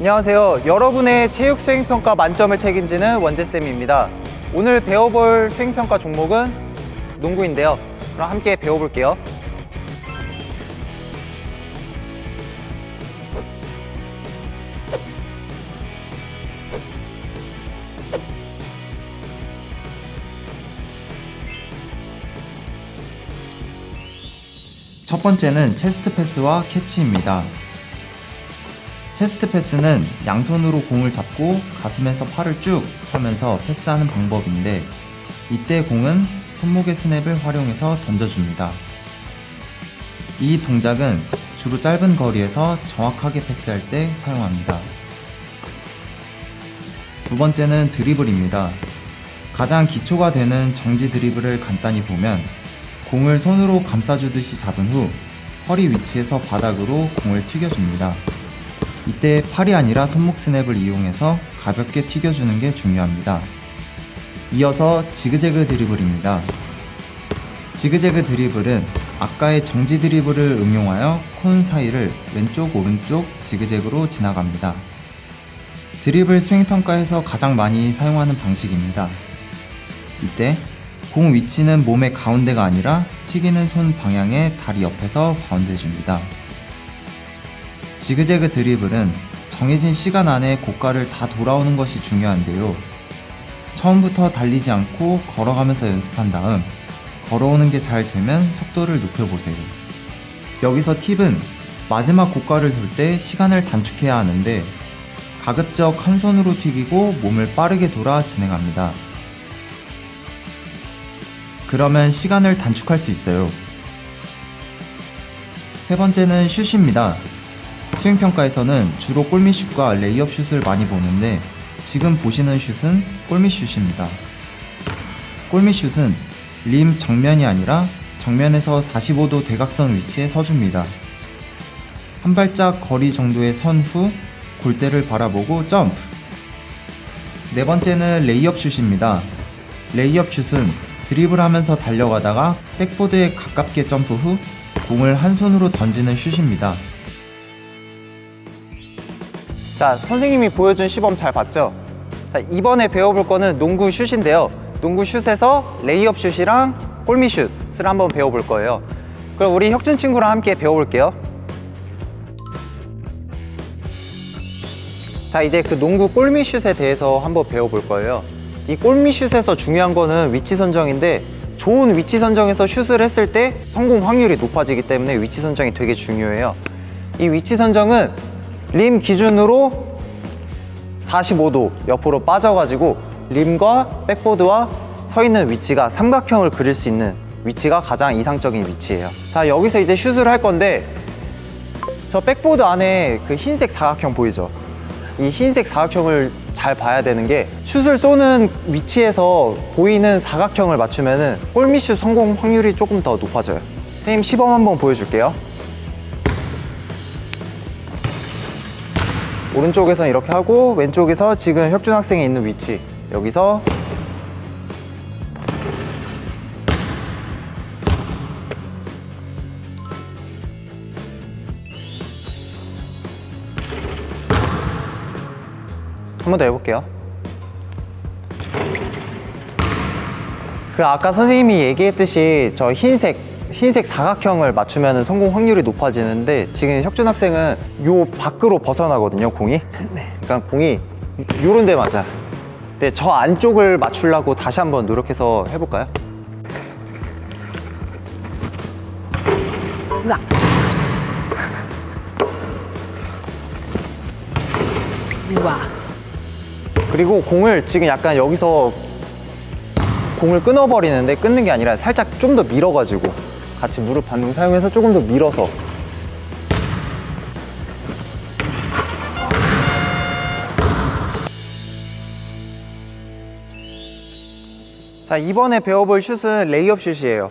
안녕하세요. 여러분의 체육 수행평가 만점을 책임지는 원재쌤입니다. 오늘 배워볼 수행평가 종목은 농구인데요. 그럼 함께 배워볼게요. 첫 번째는 체스트 패스와 캐치입니다. 체스트 패스는 양손으로 공을 잡고 가슴에서 팔을 쭉 하면서 패스하는 방법인데 이때 공은 손목의 스냅을 활용해서 던져줍니다. 이 동작은 주로 짧은 거리에서 정확하게 패스할 때 사용합니다. 두 번째는 드리블입니다. 가장 기초가 되는 정지 드리블을 간단히 보면 공을 손으로 감싸주듯이 잡은 후 허리 위치에서 바닥으로 공을 튀겨줍니다. 이때 팔이 아니라 손목 스냅을 이용해서 가볍게 튀겨주는 게 중요합니다. 이어서 지그재그 드리블입니다. 지그재그 드리블은 아까의 정지 드리블을 응용하여 콘 사이를 왼쪽 오른쪽 지그재그로 지나갑니다. 드리블 스윙 평가에서 가장 많이 사용하는 방식입니다. 이때 공 위치는 몸의 가운데가 아니라 튀기는 손 방향의 다리 옆에서 바운드 해줍니다. 지그재그 드리블은 정해진 시간 안에 고가를 다 돌아오는 것이 중요한데요. 처음부터 달리지 않고 걸어가면서 연습한 다음 걸어오는 게 잘 되면 속도를 높여보세요. 여기서 팁은 마지막 고가를 돌 때 시간을 단축해야 하는데 가급적 한 손으로 튀기고 몸을 빠르게 돌아 진행합니다. 그러면 시간을 단축할 수 있어요. 세 번째는 슛입니다. 수행평가에서는 주로 골밑슛과 레이업 슛을 많이 보는데 지금 보시는 슛은 골밑슛입니다. 골밑슛은 림 정면이 아니라 정면에서 45도 대각선 위치에 서줍니다. 한 발짝 거리 정도의 선후 골대를 바라보고 점프. 네 번째는 레이업 슛입니다. 레이업 슛은 드리블 하면서 달려가다가 백보드에 가깝게 점프 후 공을 한 손으로 던지는 슛입니다. 자, 선생님이 보여준 시범 잘 봤죠? 자, 이번에 배워볼 거는 농구 슛인데요. 농구 슛에서 레이업 슛이랑 골밑 슛을 한번 배워볼 거예요. 그럼 우리 혁준 친구랑 함께 배워볼게요. 자, 이제 그 농구 골밑 슛에 대해서 한번 배워볼 거예요. 이 골밑 슛에서 중요한 거는 위치 선정인데 좋은 위치 선정에서 슛을 했을 때 성공 확률이 높아지기 때문에 위치 선정이 되게 중요해요. 이 위치 선정은 림 기준으로 45도 옆으로 빠져가지고 림과 백보드와 서 있는 위치가 삼각형을 그릴 수 있는 위치가 가장 이상적인 위치예요. 자, 여기서 이제 슛을 할 건데 저 백보드 안에 그 흰색 사각형 보이죠? 이 흰색 사각형을 잘 봐야 되는 게 슛을 쏘는 위치에서 보이는 사각형을 맞추면은 골밑슛 성공 확률이 조금 더 높아져요. 선생님 시범 한번 보여줄게요. 오른쪽에서 이렇게 하고 왼쪽에서 지금 혁준 학생이 있는 위치 여기서 한 번 더 해볼게요. 그 아까 선생님이 얘기했듯이 저 흰색 흰색 사각형을 맞추면 성공 확률이 높아지는데 지금 혁준 학생은 요 밖으로 벗어나거든요 공이. 그러니까 공이 요런 데 맞아. 근데 저 안쪽을 맞추려고 다시 한번 노력해서 해볼까요? 으악. 우와. 그리고 공을 지금 약간 여기서 공을 끊어버리는데 끊는 게 아니라 살짝 좀 더 밀어가지고 같이 무릎 반동 사용해서 조금 더 밀어서. 자 이번에 배워볼 슛은 레이업 슛이에요.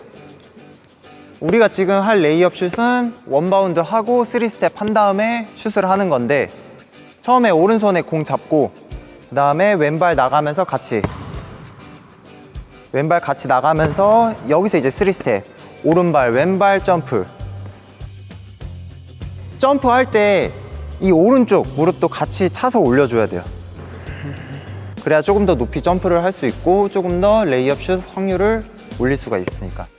우리가 지금 할 레이업 슛은 원바운드 하고 3스텝 한 다음에 슛을 하는 건데 처음에 오른손에 공 잡고 그 다음에 왼발 나가면서 같이 왼발 같이 나가면서 여기서 이제 3스텝 오른발 왼발 점프 점프할 때 이 오른쪽 무릎도 같이 차서 올려줘야 돼요. 그래야 조금 더 높이 점프를 할 수 있고 조금 더 레이업 슛 확률을 올릴 수가 있으니까.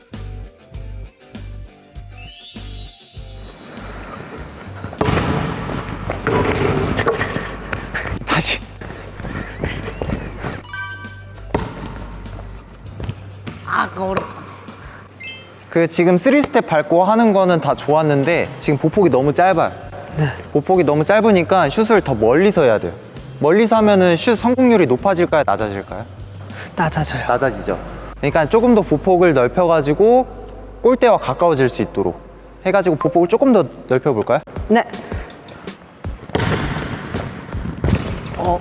다시. 아, 어려. 그 지금 3스텝 밟고 하는 거는 다 좋았는데 지금 보폭이 너무 짧아요. 보폭이 너무 짧으니까 슛을 더 멀리서 해야 돼요. 멀리서 하면은 슛 성공률이 높아질까요? 낮아질까요? 낮아져요. 낮아지죠. 그러니까 조금 더 보폭을 넓혀가지고 골대와 가까워질 수 있도록 해가지고 보폭을 조금 더 넓혀볼까요? 네. 어,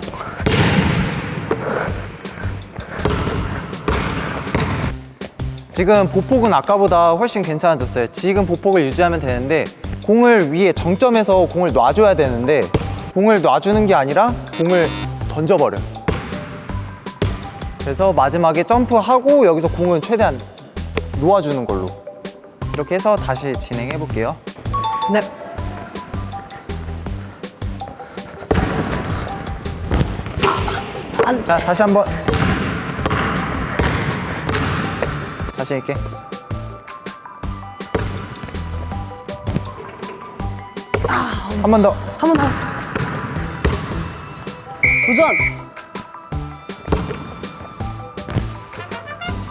지금 보폭은 아까보다 훨씬 괜찮아졌어요. 지금 보폭을 유지하면 되는데 공을 위에 정점에서 공을 놔줘야 되는데 공을 놔주는 게 아니라 공을 던져버려. 그래서 마지막에 점프하고 여기서 공은 최대한 놓아주는 걸로 이렇게 해서 다시 진행해 볼게요. 네. 자, 다시 한번. 다시 이렇게. 한 번 더. 한 번 더. 했어. 도전.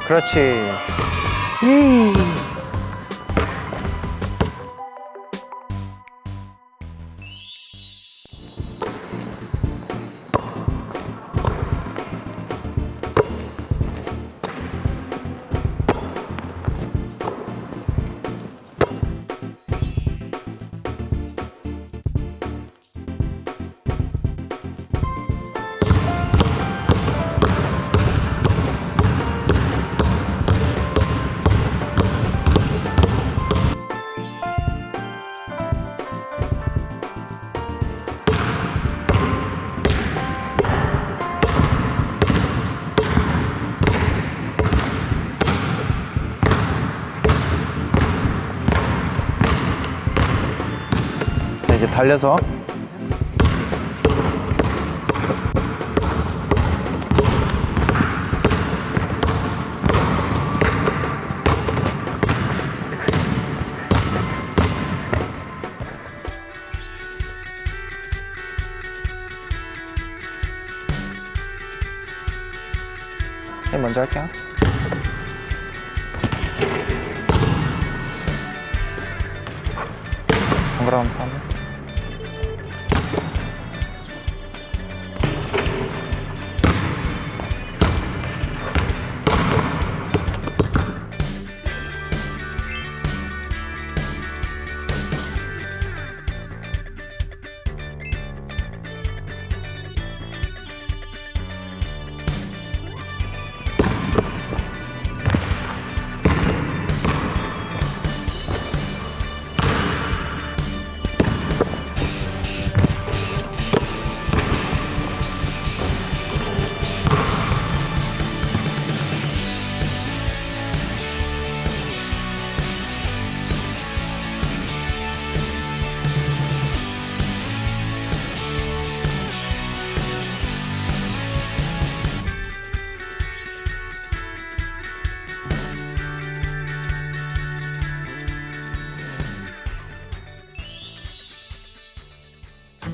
그렇지. 예. 자, 이 달려서 쌤 먼저 할게요. 동그라미 3.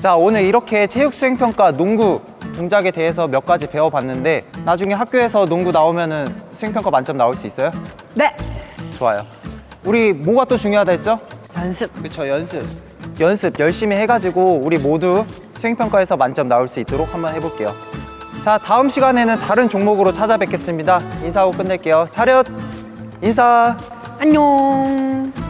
자 오늘 이렇게 체육 수행평가 농구 동작에 대해서 몇 가지 배워봤는데 나중에 학교에서 농구 나오면은 수행평가 만점 나올 수 있어요? 네. 좋아요 우리 뭐가 또 중요하다 했죠? 연습. 그쵸 연습 연습 열심히 해가지고 우리 모두 수행평가에서 만점 나올 수 있도록 한번 해볼게요 자 다음 시간에는 다른 종목으로 찾아뵙겠습니다 인사하고 끝낼게요 차렷 인사 안녕.